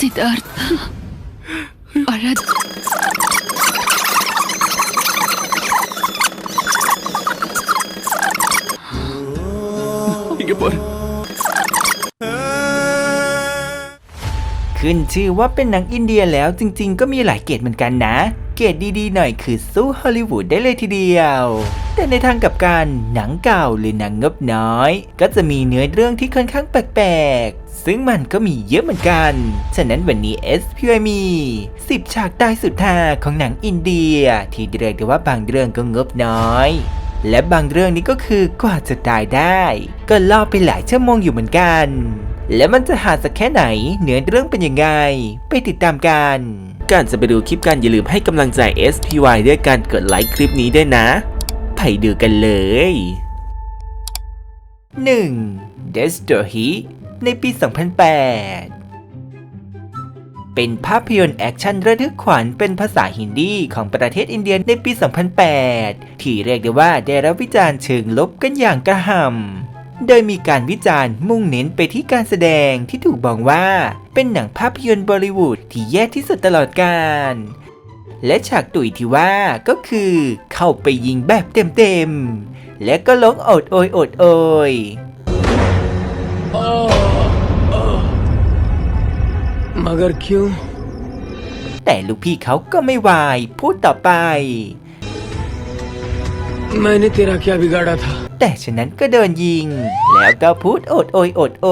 సిద్ధార్థ్ అలా ఇక పోరు ขึ้นชื่อว่าเป็นหนังอินเดียแล้วจริงๆ ก็มีหลายเกรดเหมือนกันนะ เกรดดีๆ หน่อยคือสู้ฮอลลีวูดได้เลยทีเดียว แต่ในทางกับกันหนังเก่าหรือหนังงบน้อย ก็จะมีเนื้อเรื่องที่ค่อนข้างแปลกๆ ซึ่งมันก็มีเยอะเหมือนกัน ฉะนั้นวันนี้ SPY มี10ฉากตายสุดทาของหนังอินเดีย ที่เรียกได้ว่าบางเรื่องก็งบน้อย และบางเรื่องนี้ก็คือกว่าจะตายได้ ก็ล่อไปหลายชั่วโมงอยู่เหมือนกัน แล้วมันจะหาสักแค่ไหนเนื้อเรื่องเป็นยังไง ไปติดตามกันก่อนจะไปดูคลิปกันอย่าลืมให้กำลังใจ SPY ด้วยการกดไลค์คลิปนี้ด้วยนะ ไปดูกันเลย 1. Destroy ในปี 2008 เป็นภาพยนตร์แอคชั่นระทึกขวัญเป็นภาษาฮินดีของประเทศอินเดียในปี 2008 ที่เรียกได้ว่าได้รับวิจารณ์เชิงลบกันอย่างกระหำ โดยมีการวิจารณ์มุ่งเน้นไปที่การแสดงที่ถูกบอกว่า เป็นหนังภาพยนตร์บอลิวูดที่แย่ที่สุดตลอดกาล และฉากตุ๋ยที่ว่าก็คือเข้าไปยิงแบบเต็มๆ และก็ล้องอดโอยอดโอยมากรคิวแต่ลูกพี่เขาก็ไม่วายพูดต่อไปแต่ฉะนั้นก็เดินยิง แล้วก็พูดอดโอยอดโอ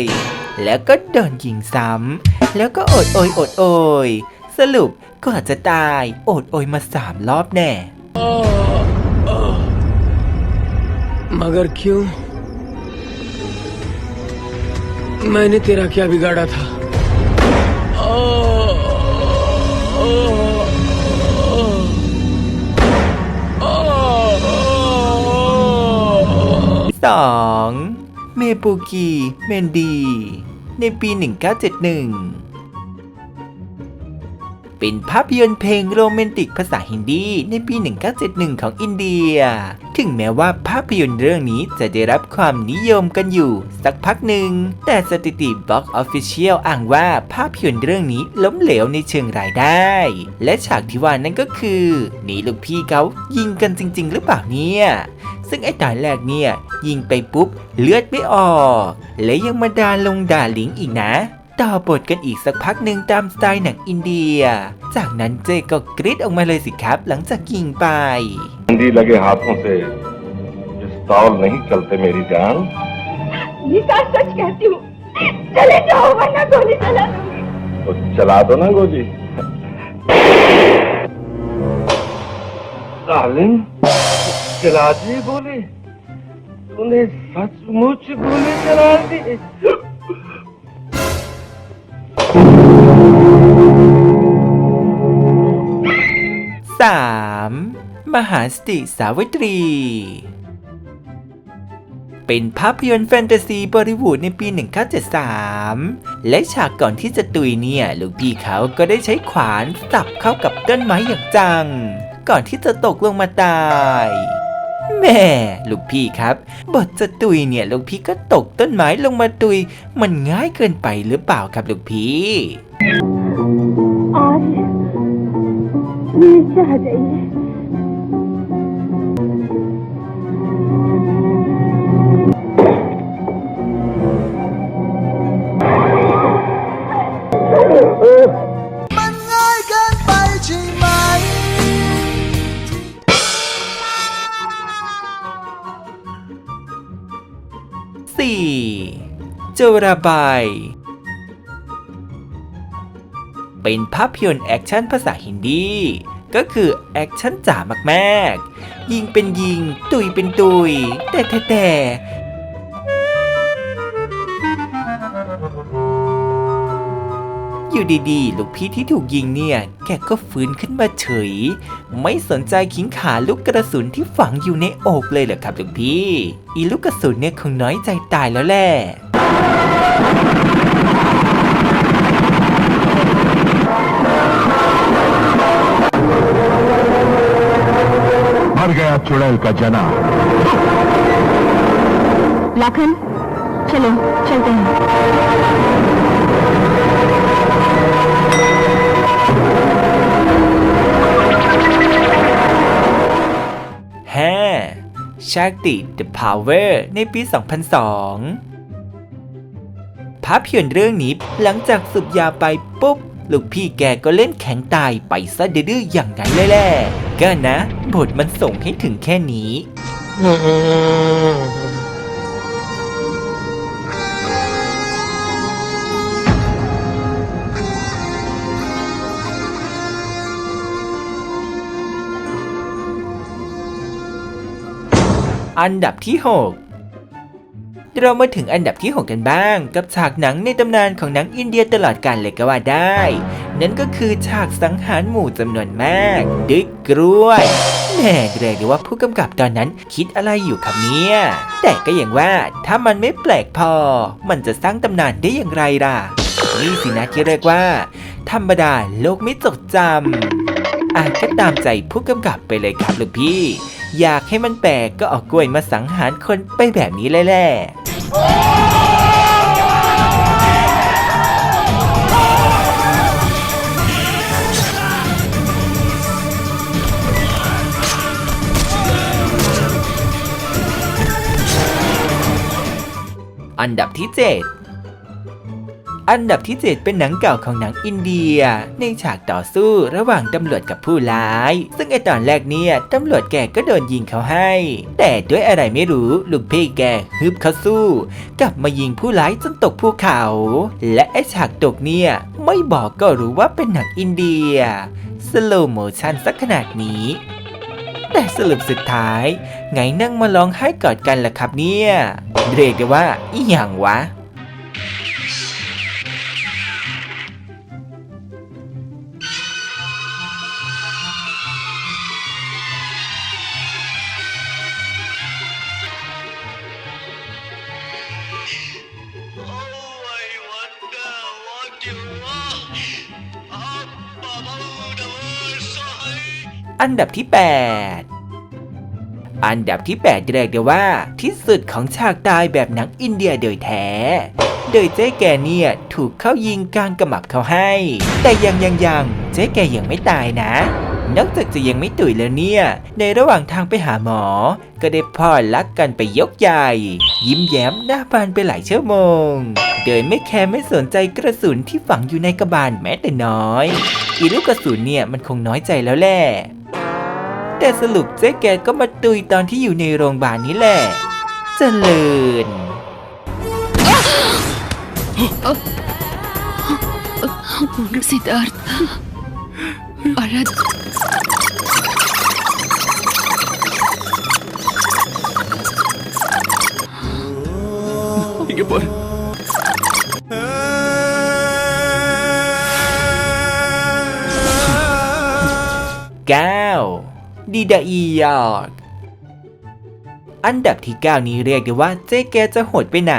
ยแล้วก็เดินยิงซ้ำแล้วก็อดโอยอดโอยสรุป ก็อาจจะตายโอดโอยมาสามรอบแน่ मगर क्यों मैंने तेरा क्या बिगाड़ा था 2. เมปูกีเมนดี ในปี 1971 เป็นภาพยนตร์เพลงโรแมนติกภาษาฮินดีในปี 1971 ของอินเดีย ถึงแม้ว่าภาพยนตร์เรื่องนี้จะได้รับความนิยมกันอยู่ สักพักหนึ่ง แต่สถิติบ็อกออฟฟิเชียลอ้างว่าภาพยนตร์เรื่องนี้ล้มเหลวในเชิงรายได้ และฉากที่ว่านั่นก็คือหนีลูกพี่เขายิงกันจริง ๆ หรือเปล่าเนี่ยซึ่งไอ้ตอนแรกเนี่ยยิงไปปุ๊บเลือดไม่ออก และยังมาด่าลงด่าหลิงอีกนะ ต่อบทกันอีกสักพักหนึ่งตามสไตล์หนังอินเดีย จากนั้นเจก็กรี๊ดออกมาเลยสิครับ หลังจากยิงไป ठंडी लगे हाथों से पिस्तौल नहीं चलते मेरी जान गीता सच कहती हूँ चले जाओ वरना गोली चला दूंगी तो चला दो ना गोली डार्लिंग चला दी गोली तूने सचमुच गोली चला दी มหาสติสาวิตรี เป็นภาพยนตร์แฟนตาซีบอริวูดในปี 1973 และฉากก่อนที่จะตุยเนี่ยลูกพี่เขาก็ได้ใช้ขวานสับเข้ากับต้นไม้อย่างจัง ก่อนที่จะตกลงมาตายแม่ลูกพี่ครับ บทจะตุยเนี่ยลูกพี่ก็ตกต้นไม้ลงมาตุย มันง่ายเกินไปหรือเปล่าครับลูกพี่อาร์วิจาดอี จราบาย เป็นภาพยนตร์แอคชั่นภาษาฮินดี ก็คือแอคชั่นจ๋ามากๆ ยิงเป็นยิง ตุยเป็นตุย แต่แต่แต่อยู่ดีๆ ลูกพี่ที่ถูกยิงเนี่ย แกก็ฟื้นขึ้นมาเฉย ไม่สนใจขิงขาลูกกระสุนที่ฝังอยู่ในอกเลยเหรอครับลูกพี่ อีลูกกระสุนเนี่ยคงน้อยใจตายแล้วแหละ मर गया चुड़ैल का जना लाखन चलो चलते हैंแฮ่ชาติ The Power ในปี 2002 ภาพยนตร์เรื่องนี้หลังจากสูบยาไปปุ๊บ ลูกพี่แกก็เล่นแข็งตายไปซะดื้อๆอย่างนั้นเลยแหละก็นะ บทมันส่งให้ถึงแค่นี้อันดับที่ 6 เรามาถึงอันดับที่ 6 กันบ้าง กับฉากหนังในตำนานของหนังอินเดียตลอดกาลเลยก็ว่าได้ นั่นก็คือฉากสังหารหมู่จำนวนมากด้วยกล้วยแหม่เรียกได้ว่าผู้กำกับตอนนั้นคิดอะไรอยู่ครับเนี่ย แต่ก็อย่างว่าถ้ามันไม่แปลกพอ มันจะสร้างตำนานได้อย่างไรล่ะ นี่สินะที่เรียกว่า ธรรมดาโลกไม่จดจำอะก็ตามใจผู้กำกับไปเลยครับลูกพี่ อยากให้มันแปลกก็เอากล้วยมาสังหารคนไปแบบนี้แหละอันดับที่ 7 อันดับที่ 7 เป็นหนังเก่าของหนังอินเดีย ในฉากต่อสู้ระหว่างตำรวจกับผู้ร้าย ซึ่งไอตอนแรกเนี่ยตำรวจแกก็โดนยิงเขาให้ แต่ด้วยอะไรไม่รู้ลูกพี่แกฮึบเขาสู้ กลับมายิงผู้ร้ายจนตกภูเขา และไอฉากตกเนี่ยไม่บอกก็รู้ว่าเป็นหนังอินเดียสโลโมชันสักขนาดนี้แต่สรุปสุดท้าย ไงนั่งมาร้องไห้กอดกันล่ะครับเนี่ย เรียกได้ว่าอีหยังวะ อันดับที่ 8อันดับที่ 8 เรียกได้ว่า ที่สุดของฉากตายแบบหนังอินเดียโดยแท้ โดยเจ๊แกเนี่ยถูกเข้ายิงกลางกระหมับเขาให้ แต่ยังยังยังเจ๊แกยังไม่ตายนะ นอกจากจะยังไม่ตุยแล้วเนี่ย ในระหว่างทางไปหาหมอ ก็ได้พ่อรักกันไปยกใหญ่ ยิ้มแย้มหน้าบานไปหลายชั่วโมง โดยไม่แคร์ไม่สนใจกระสุนที่ฝังอยู่ในกระบาลแม้แต่น้อย อีลูกกระสุนเนี่ยมันคงน้อยใจแล้วแหละ แต่สรุปเจ๊แกก็มาตุยตอนที่อยู่ในโรงพยาบาลนี้แหละเจริญสิทธาร์อะไรอีกปุ๋ยแก้ว ดีดาอียอกอันดับที่ 9 นี้เรียกได้ว่าเจ๊แกจะโหดไปไหน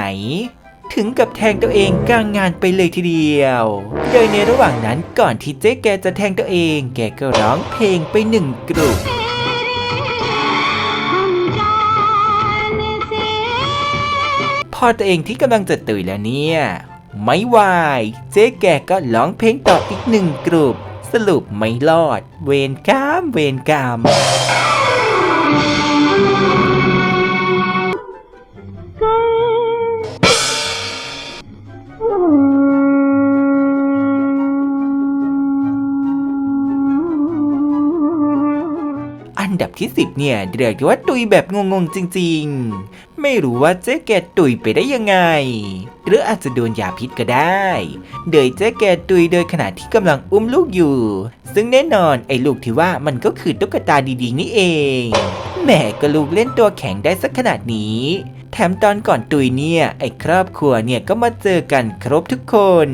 ถึงกับแทงตัวเองกลางงานไปเลยทีเดียว โดยในระหว่างนั้นก่อนที่เจ๊แกจะแทงตัวเอง แกก็ร้องเพลงไปหนึ่งกลุ่มพอตัวเองที่กำลังจะตื่นแล้วเนี่ย ไม่ไหวเจ๊แกก็ร้องเพลงต่ออีกหนึ่งกลุ่ม สรุปไม่รอด เวรกรรมเวรกรรมอันดับที่ 10 เนี่ยเรียกว่าตุยแบบงงๆจริงๆ ไม่รู้ว่าเจ๊แกตุยไปได้ยังไง หรืออาจจะโดนยาพิษก็ได้ โดยเจ๊แกตุยโดยขณะที่กำลังอุ้มลูกอยู่ ซึ่งแน่นอนไอ้ลูกที่ว่ามันก็คือตุ๊กตาดีๆนี่เองแหม่ก็ลูกเล่นตัวแข็งได้สักขนาดนี้แถมตอนก่อนตุยเนี่ยไอ้ครอบครัวเนี่ยก็มาเจอกันครบทุกคน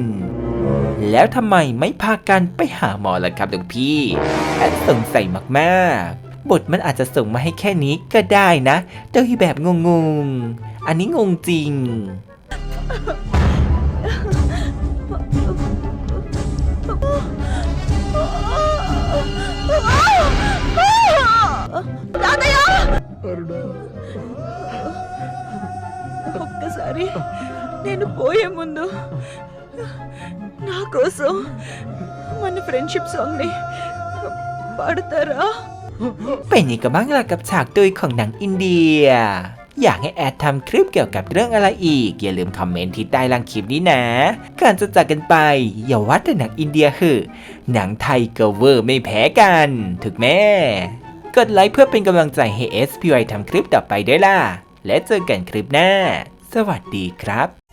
แล้วทำไมไม่พากันไปหาหมอล่ะครับหลวงพี่แอบสงสัยมากๆ บทมันอาจจะส่งมาให้แค่นี้ก็ได้นะโดยแบบงงๆ อันนี้งงจริง ఒక్కసారి ఒక్కసారి నేను పోయే ముందు నా కోసం మన ఫ్రెండ్షిప్ సాంగ్ని పాడతారా เป็นยังไงบ้างล่ะกับฉากตุยของหนังอินเดีย อยากให้แอดทำคลิปเกี่ยวกับเรื่องอะไรอีก อย่าลืมคอมเมนต์ที่ใต้ล่างคลิปนี้นะก่อนจะจากกันไป อย่าวัดแต่หนังอินเดียคือหนังไทยก็เวอร์ไม่แพ้กัน ถึกแม่กดไลค์เพื่อเป็นกำลังใจให้ SPY ทำคลิปต่อไปด้วยล่ะ และเจอกันคลิปหน้า สวัสดีครับ